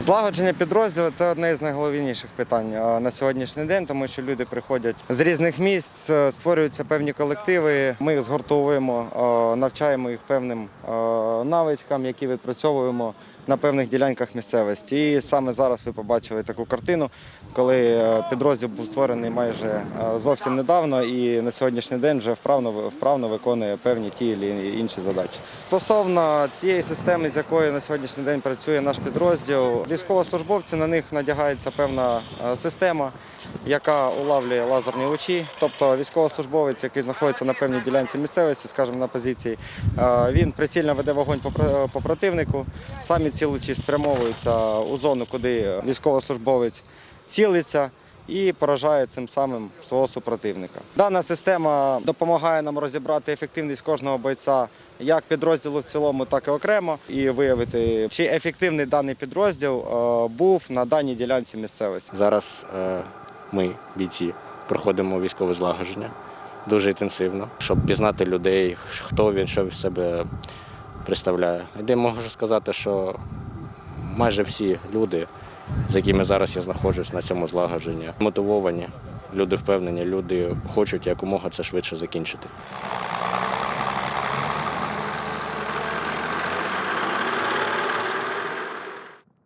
Злагодження підрозділу це одне з найголовніших питань на сьогоднішній день, тому що люди приходять з різних місць, е, створюються певні колективи. Ми їх згуртовуємо, навчаємо їх певним навичкам, які відпрацьовуємо на певних ділянках місцевості. І саме зараз ви побачили таку картину, коли е, підрозділ був створений майже е, зовсім недавно, і на сьогоднішній день вже вправно вправно виконує певні ті чи інші задачі. Стосовно цієї системи, з якою на сьогоднішній день працює наш підрозділ, військовослужбовці на них надягається певна е, система, яка улавлює лазерні лучі. Тобто військовослужбовець, який знаходиться на певній ділянці місцевості, скажімо, на позиції, е, він прицільно веде вогонь по про- по противнику. Самі ці лучі спрямовуються у зону, куди військовослужбовець цілиться. І поражає цим самим свого супротивника. Дана система допомагає нам розібрати ефективність кожного бойця як підрозділу в цілому, так і окремо, і виявити, чи ефективний даний підрозділ е, був на даній ділянці місцевості. Зараз е, ми, бійці, проходимо військове злагодження дуже інтенсивно, щоб пізнати людей, хто він, що в себе представляє. Де можу сказати, що майже всі люди, з якими зараз я знаходжусь на цьому злагодженні, мотивовані, люди впевнені, люди хочуть якомога це швидше закінчити.